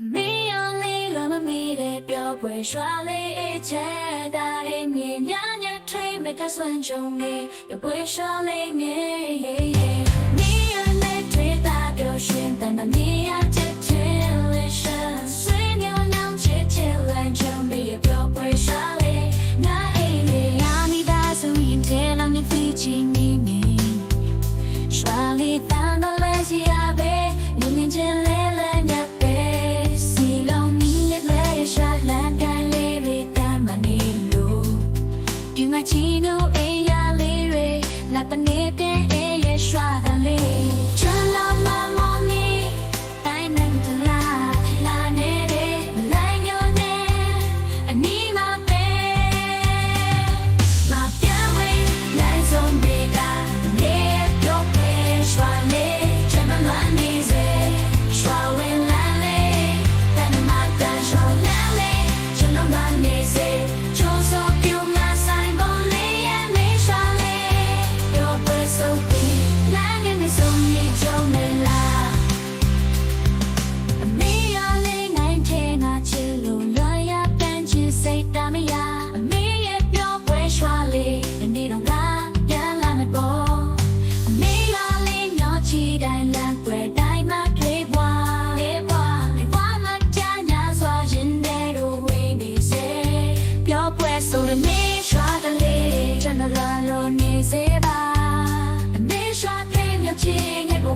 အမေရောလေးကမမီတဲ့ပျော်ပွဲရွှာလေးအချက်တာရဲ့မြေညာညာထွေးမကဆွမ်းကြုံနေရပွဲရွှာလေးမြေ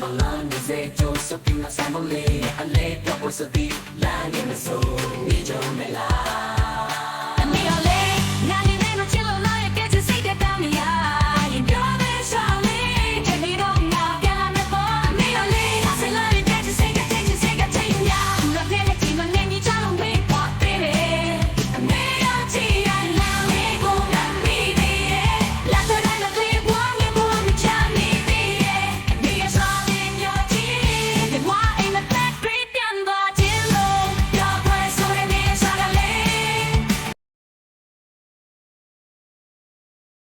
Sambalan is a joy, so king of Sambale, and later was a deep land in the soul. Nijo Melai.